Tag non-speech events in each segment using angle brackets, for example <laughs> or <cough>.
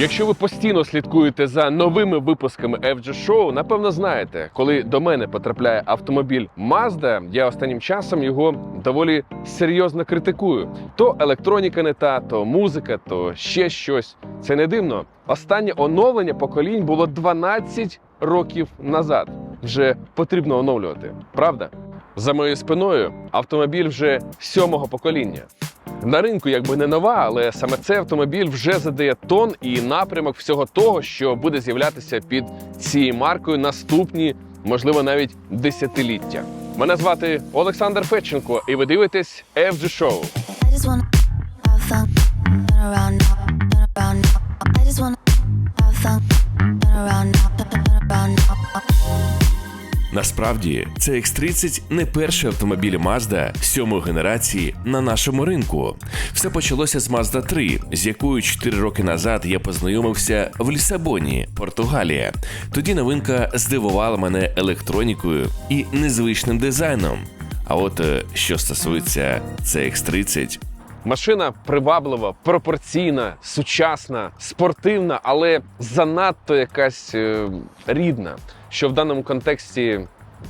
Якщо ви постійно слідкуєте за новими випусками FG Show, напевно знаєте, коли до мене потрапляє автомобіль Mazda, я останнім часом його доволі серйозно критикую. То електроніка не та, то музика, то ще щось. Це не дивно. Останнє оновлення поколінь було 12 років назад. Вже потрібно оновлювати, правда? За моєю спиною автомобіль вже сьомого покоління. На ринку якби не нова, але саме цей автомобіль вже задає тон і напрямок всього того, що буде з'являтися під цією маркою наступні, можливо, навіть десятиліття. Мене звати Олександр Федченко, і ви дивитесь FG Show. I just wanna have fun, turn around now, turn around now. Насправді, це X30 не перший автомобіль Mazda сьомої генерації на нашому ринку. Все почалося з Mazda 3, з якою 4 роки назад я познайомився в Лісабоні, Португалія. Тоді новинка здивувала мене електронікою і незвичним дизайном. А от е, що стосується CX-30, Машина приваблива, пропорційна, сучасна, спортивна, але занадто якась е, рідна, що в даному контексті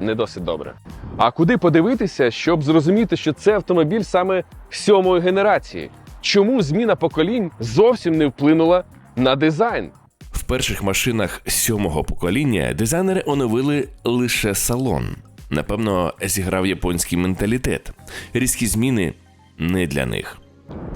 не досить добре. А куди подивитися, щоб зрозуміти, що це автомобіль саме сьомої генерації? Чому зміна поколінь зовсім не вплинула на дизайн? В перших машинах сьомого покоління дизайнери оновили лише салон. Напевно, зіграв японський менталітет. Різкі зміни не для них.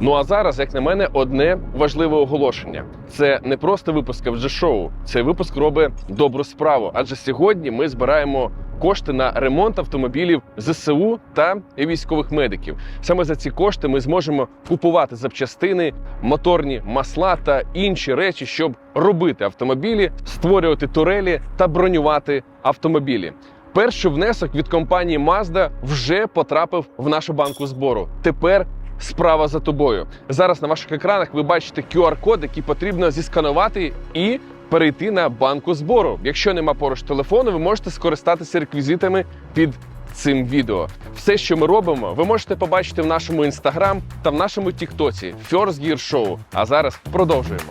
Ну а зараз, як на мене, одне важливе оголошення: це не просто випуск вже шоу, цей випуск робить добру справу. Адже сьогодні ми збираємо кошти на ремонт автомобілів ЗСУ та військових медиків. Саме за ці кошти ми зможемо купувати запчастини, моторні масла та інші речі, щоб робити автомобілі, створювати турелі та бронювати автомобілі. Перший внесок від компанії Mazda вже потрапив в нашу банку збору. Тепер справа за тобою. Зараз на ваших екранах ви бачите QR-код, який потрібно зісканувати і перейти на банку збору. Якщо нема поруч телефону, ви можете скористатися реквізитами під цим відео. Все, що ми робимо, ви можете побачити в нашому інстаграм та в нашому тіктоці First Gear Show. А зараз продовжуємо.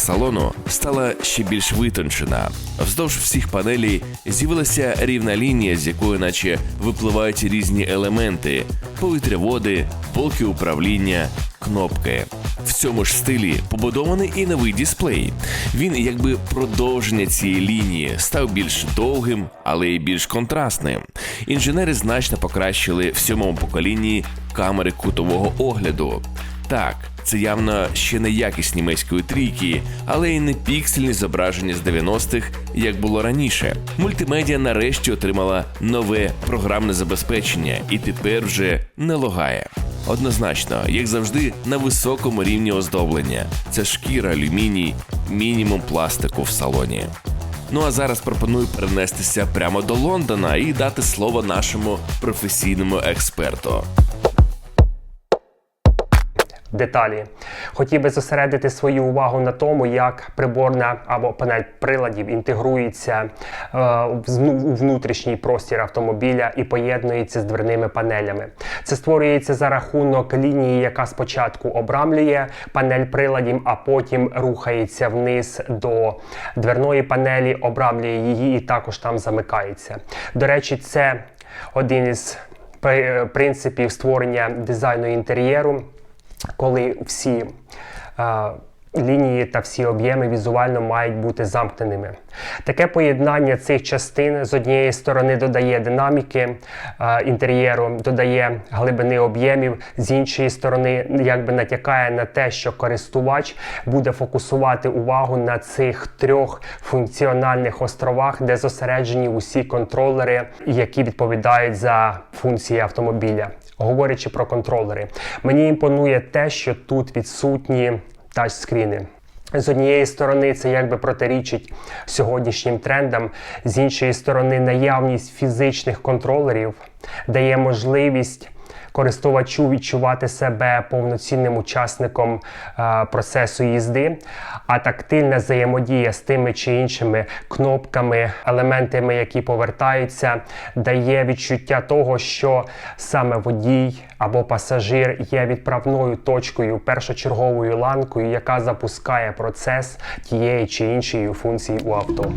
Салону стала ще більш витончена. Вздовж всіх панелей з'явилася рівна лінія, з якої наче випливають різні елементи: повітряводи, полки управління, кнопки. В цьому ж стилі побудований і новий дисплей. Він, якби продовження цієї лінії, став більш довгим, але й більш контрастним. Інженери значно покращили в сьомому поколінні камери кутового огляду. Так, це явно ще не якість німецької трійки, але й не піксельні зображення з 90-х, як було раніше. Мультимедіа нарешті отримала нове програмне забезпечення і тепер вже не логає. Однозначно, як завжди, на високому рівні оздоблення. Це шкіра, алюміній, мінімум пластику в салоні. Ну а зараз пропоную перенестися прямо до Лондона і дати слово нашому професійному експерту. Деталі. Хотів би зосередити свою увагу на тому, як приборна або панель приладів інтегрується е, у внутрішній простір автомобіля і поєднується з дверними панелями. Це створюється за рахунок лінії, яка спочатку обрамлює панель приладів, а потім рухається вниз до дверної панелі, обрамлює її і також там замикається. До речі, це один із при- принципів створення дизайну інтер'єру коли всі е, лінії та всі об'єми візуально мають бути замкненими. Таке поєднання цих частин з однієї сторони додає динаміки е, інтер'єру, додає глибини об'ємів, з іншої сторони, якби натякає на те, що користувач буде фокусувати увагу на цих трьох функціональних островах, де зосереджені усі контролери, які відповідають за функції автомобіля. Говорячи про контролери, мені імпонує те, що тут відсутні тачскріни. З однієї сторони, це якби протирічить сьогоднішнім трендам, з іншої сторони, наявність фізичних контролерів дає можливість користувачу відчувати себе повноцінним учасником е, процесу їзди, а тактильна взаємодія з тими чи іншими кнопками, елементами, які повертаються, дає відчуття того, що саме водій або пасажир є відправною точкою, першочерговою ланкою, яка запускає процес тієї чи іншої функції у авто.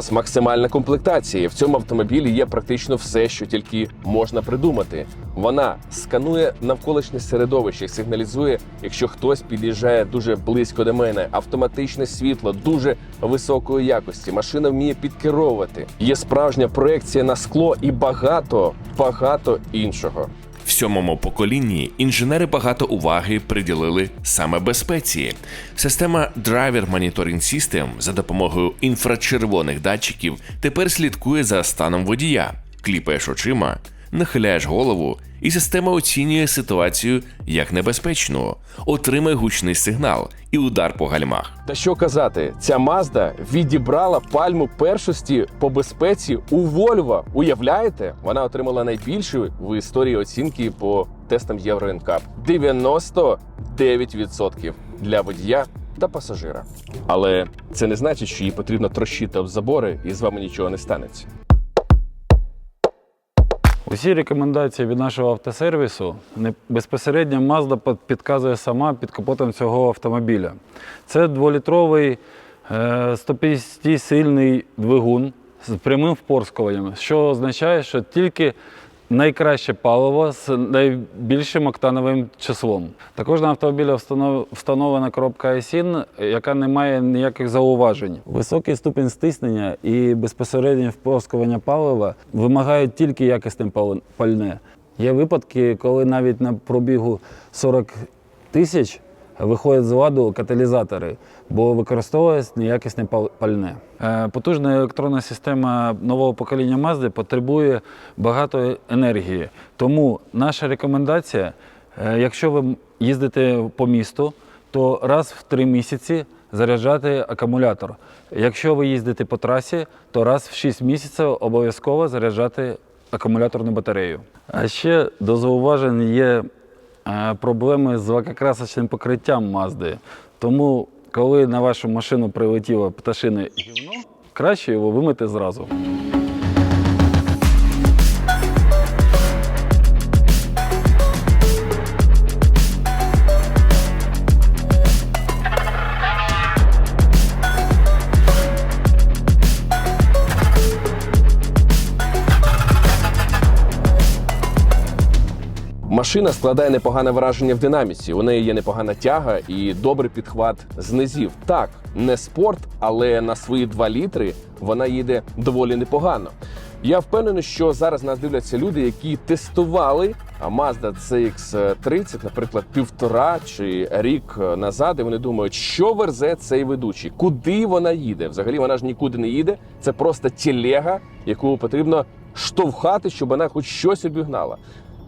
Нас максимальна комплектація. В цьому автомобілі є практично все, що тільки можна придумати. Вона сканує навколишнє середовище, сигналізує, якщо хтось під'їжджає дуже близько до мене. Автоматичне світло дуже високої якості. Машина вміє підкеровувати. Є справжня проекція на скло і багато, багато іншого. В сьомому поколінні інженери багато уваги приділили саме безпеці. Система Driver Monitoring System за допомогою інфрачервоних датчиків тепер слідкує за станом водія, кліпаєш очима, нахиляєш голову, і система оцінює ситуацію як небезпечну, отримає гучний сигнал і удар по гальмах. Та що казати, ця Mazda відібрала пальму першості по безпеці у Volvo. Уявляєте? Вона отримала найбільшу в історії оцінки по тестам Euro NCAP. 99% для водія та пасажира. Але це не значить, що їй потрібно трощити об забори і з вами нічого не станеться. Усі рекомендації від нашого автосервісу безпосередньо Mazda підказує сама під капотом цього автомобіля. Це дволітровий 150-сильний двигун з прямим впорскуванням, що означає, що тільки найкраще паливо з найбільшим октановим числом. Також на автомобілі встановлена коробка ISIN, яка не має ніяких зауважень. Високий ступінь стиснення і безпосереднє впорскування палива вимагають тільки якісне пальне. Є випадки, коли навіть на пробігу 40 тисяч виходять з ладу каталізатори, бо використовується неякісне пальне. Е, Потужна електронна система нового покоління Mazda потребує багато енергії. Тому наша рекомендація, е, якщо ви їздите по місту, то раз в три місяці заряджати акумулятор. Якщо ви їздите по трасі, то раз в 6 місяців обов'язково заряджати акумуляторну батарею. А ще до зауважень є проблеми з лакокрасочним покриттям Мазди. Тому, коли на вашу машину прилетіло пташине гівно, краще його вимити зразу. Машина складає непогане враження в динаміці. У неї є непогана тяга і добрий підхват з низів. Так, не спорт, але на свої 2 літри вона їде доволі непогано. Я впевнений, що зараз нас дивляться люди, які тестували Mazda CX-30, наприклад, півтора чи рік назад, і вони думають, що верзе цей ведучий, куди вона їде. Взагалі вона ж нікуди не їде. Це просто телега, яку потрібно штовхати, щоб вона хоч щось обігнала.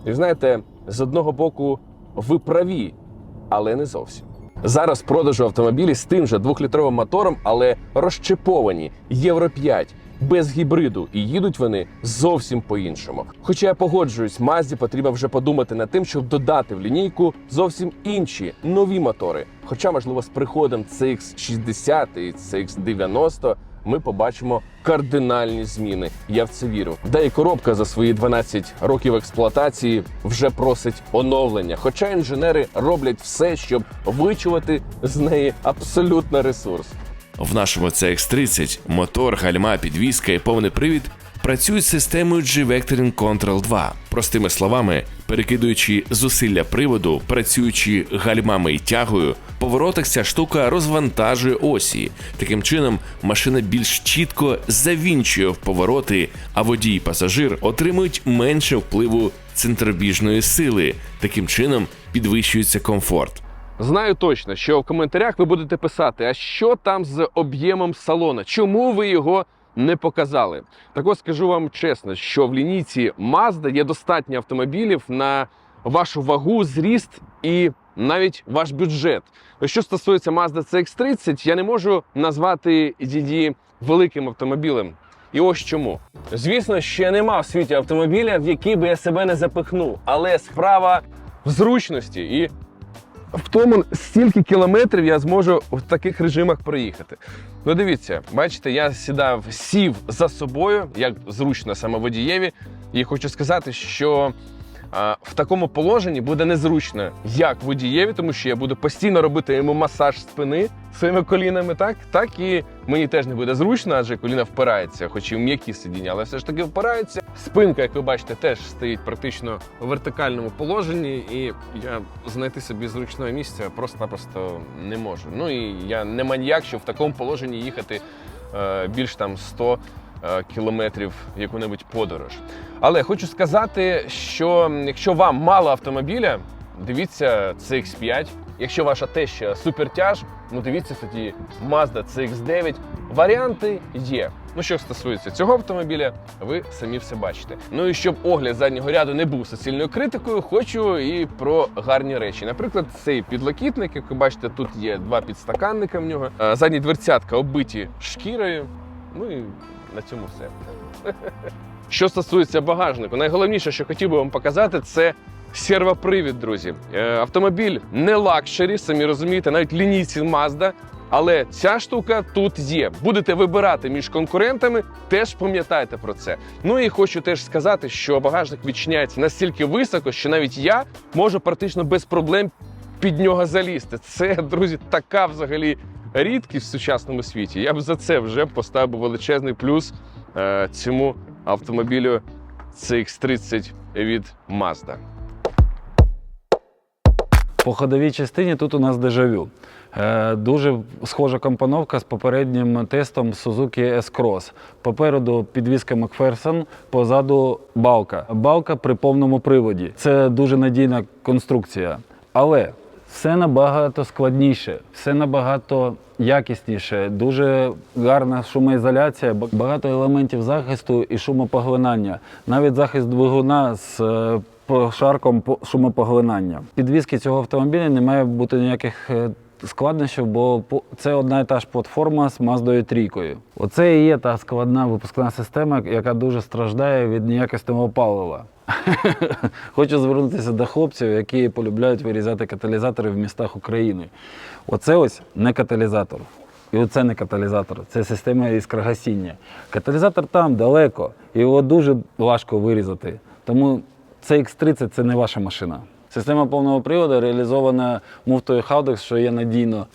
І знаєте, з одного боку, ви праві, але не зовсім. Зараз продажу автомобілі з тим же двохлітровим мотором, але розчеповані Євро 5, без гібриду, і їдуть вони зовсім по-іншому. Хоча я погоджуюсь, Мазді потрібно вже подумати над тим, щоб додати в лінійку зовсім інші нові мотори. Хоча, можливо, з приходом CX-60 і CX-90 ми побачимо кардинальні зміни. Я в це вірю. Да і коробка за свої 12 років експлуатації вже просить оновлення. Хоча інженери роблять все, щоб вичувати з неї абсолютно ресурс. В нашому CX-30 мотор, гальма, підвіска і повний привід працюють системою G-Vectoring Control 2. Простими словами, перекидуючи зусилля приводу, працюючи гальмами і тягою, в поворотах ця штука розвантажує осі. Таким чином, машина більш чітко завінчує в повороти, а водій і пасажир отримують менше впливу центробіжної сили. Таким чином підвищується комфорт. Знаю точно, що в коментарях ви будете писати, а що там з об'ємом салона? Чому ви його не показали. Так ось скажу вам чесно, що в лінійці Mazda є достатньо автомобілів на вашу вагу, зріст і навіть ваш бюджет. Що стосується Mazda CX-30, я не можу назвати її великим автомобілем. І ось чому. Звісно, ще нема в світі автомобіля, в який би я себе не запихнув, але справа в зручності і в тому, стільки кілометрів я зможу в таких режимах проїхати. Ну, дивіться, бачите, я сідав, сів за собою, як зручно саме водієві, і хочу сказати, що в такому положенні буде незручно як водієві, тому що я буду постійно робити йому масаж спини своїми колінами, так, так і мені теж не буде зручно, адже коліна впирається, хоч і в м'які сидіння, але все ж таки впирається. Спинка, як ви бачите, теж стоїть практично у вертикальному положенні, і я знайти собі зручного місця просто-напросто не можу. Ну і я не маньяк, що в такому положенні їхати е, більш там 100 е, кілометрів яку-небудь подорож. Але хочу сказати, що якщо вам мало автомобіля, дивіться CX-5. Якщо ваша теща супертяж, ну дивіться тоді Mazda CX-9. Варіанти є. Ну, що стосується цього автомобіля, ви самі все бачите. Ну і щоб огляд заднього ряду не був суцільною критикою, хочу і про гарні речі. Наприклад, цей підлокітник, як ви бачите, тут є два підстаканника в нього. Е, Задні дверцятка оббиті шкірою. Ну і на цьому все. Що стосується багажнику, найголовніше, що хотів би вам показати, це сервопривід, друзі. Е, Автомобіль не лакшері, самі розумієте, навіть лінійці Mazda. Але ця штука тут є. Будете вибирати між конкурентами, теж пам'ятайте про це. Ну і хочу теж сказати, що багажник відчиняється настільки високо, що навіть я можу практично без проблем під нього залізти. Це, друзі, така взагалі рідкість в сучасному світі. Я б за це вже поставив величезний плюс е, цьому автомобілю CX-30 від Mazda. По ходовій частині тут у нас дежавю. Е, Дуже схожа компоновка з попереднім тестом Suzuki S-Cross. Попереду підвізка Макферсон, позаду балка. Балка при повному приводі. Це дуже надійна конструкція. Але все набагато складніше, все набагато якісніше, дуже гарна шумоізоляція, багато елементів захисту і шумопоглинання. Навіть захист двигуна з шарком пошарком шумопоглинання. Підвізки цього автомобіля не має бути ніяких е, складнощів, бо це одна і та ж платформа з Маздою трійкою. Оце і є та складна випускна система, яка дуже страждає від неякісного палива. <laughs> Хочу звернутися до хлопців, які полюбляють вирізати каталізатори в містах України. Оце ось не каталізатор. І оце не каталізатор, це система іскрогасіння. Каталізатор там далеко, його дуже важко вирізати. Тому це X30 це не ваша машина. Система повного приводу реалізована муфтою Haldex, що є надійно.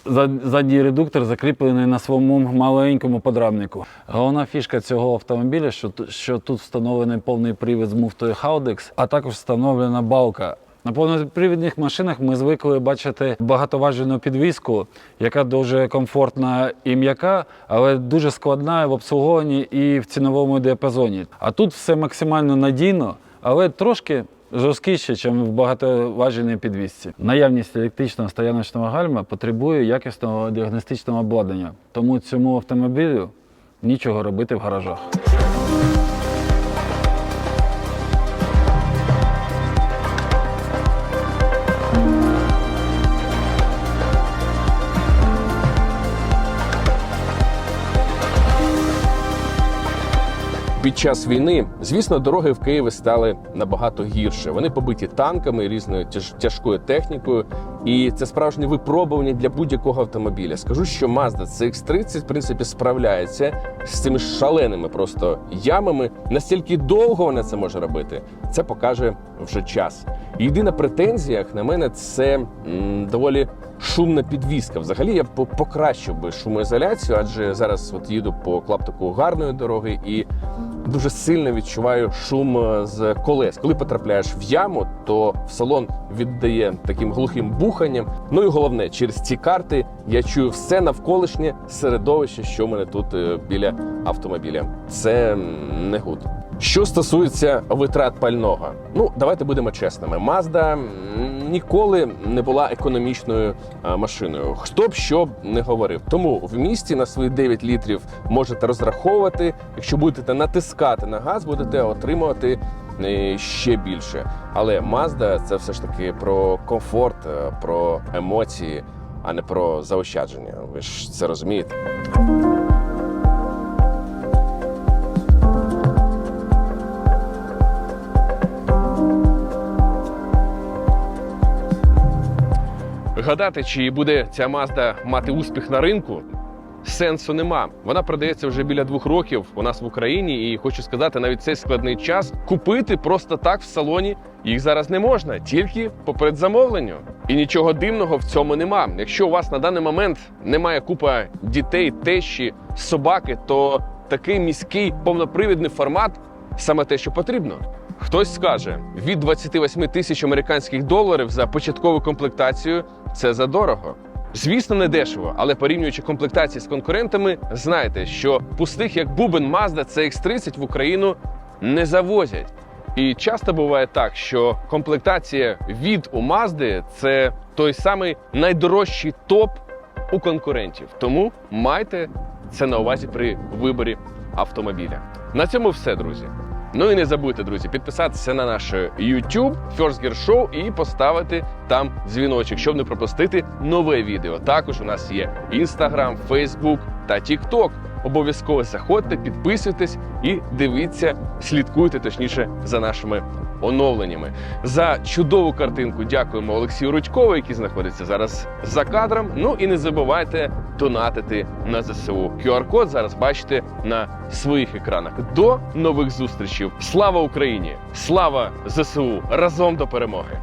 Задній редуктор закріплений на своєму маленькому подрамнику. Головна фішка цього автомобіля, що, що тут встановлений повний привід з муфтою Haldex, а також встановлена балка. На повнопривідних машинах ми звикли бачити багатоважільну підвіску, яка дуже комфортна і м'яка, але дуже складна в обслуговуванні і в ціновому діапазоні. А тут все максимально надійно, але трошки жорсткіше, ніж в багатоважільній підвісці. Наявність електричного стояночного гальма потребує якісного діагностичного обладнання, тому цьому автомобілю нічого робити в гаражах. Час війни, звісно, дороги в Києві стали набагато гірше. Вони побиті танками, різною тяжкою технікою, і це справжнє випробування для будь-якого автомобіля. Скажу, що Mazda CX-30, в принципі, справляється з цими шаленими просто ямами. Настільки довго вона це може робити, це покаже вже час. Єдина претензія, як на мене, це м, доволі шумна підвізка. Взагалі я покращив би шумоізоляцію, адже зараз от їду по клаптику гарної дороги і дуже сильно відчуваю шум е, з колес. Коли потрапляєш в яму, то в салон віддає таким глухим буханням. Ну і головне, через ці карти я чую все навколишнє середовище, що в мене тут е, біля автомобіля. Це не гуд. Що стосується витрат пального. Ну, давайте будемо чесними. Mazda м, ніколи не була економічною е, машиною. Хто б що б не говорив. Тому в місті на свої 9 літрів можете розраховувати. Якщо будете натискати на газ, будете отримувати е, ще більше. Але Mazda – це все ж таки про комфорт, е, про емоції, а не про заощадження. Ви ж це розумієте. Гадати, чи буде ця Mazda мати успіх на ринку, сенсу нема. Вона продається вже біля двох років у нас в Україні, і хочу сказати, навіть цей складний час купити просто так в салоні їх зараз не можна, тільки по предзамовленню. І нічого дивного в цьому нема. Якщо у вас на даний момент немає купа дітей, тещі, собаки, то такий міський повнопривідний формат саме те, що потрібно. Хтось скаже, від 28 тисяч американських доларів за початкову комплектацію це задорого. Звісно, не дешево, але порівнюючи комплектації з конкурентами, знайте, що пустих як бубен Mazda CX-30 в Україну не завозять. І часто буває так, що комплектація від у Mazda – це той самий найдорожчий топ у конкурентів. Тому майте це на увазі при виборі автомобіля. На цьому все, друзі. Ну і не забудьте, друзі, підписатися на наш YouTube First Gear Show і поставити там дзвіночок, щоб не пропустити нове відео. Також у нас є Instagram, Facebook та TikTok. Обов'язково заходьте, підписуйтесь і дивіться, слідкуйте точніше за нашими оновленнями. За чудову картинку дякуємо Олексію Рудькову, який знаходиться зараз за кадром. Ну і не забувайте донатити на ЗСУ. QR-код зараз бачите на своїх екранах. До нових зустрічей. Слава Україні! Слава ЗСУ! Разом до перемоги!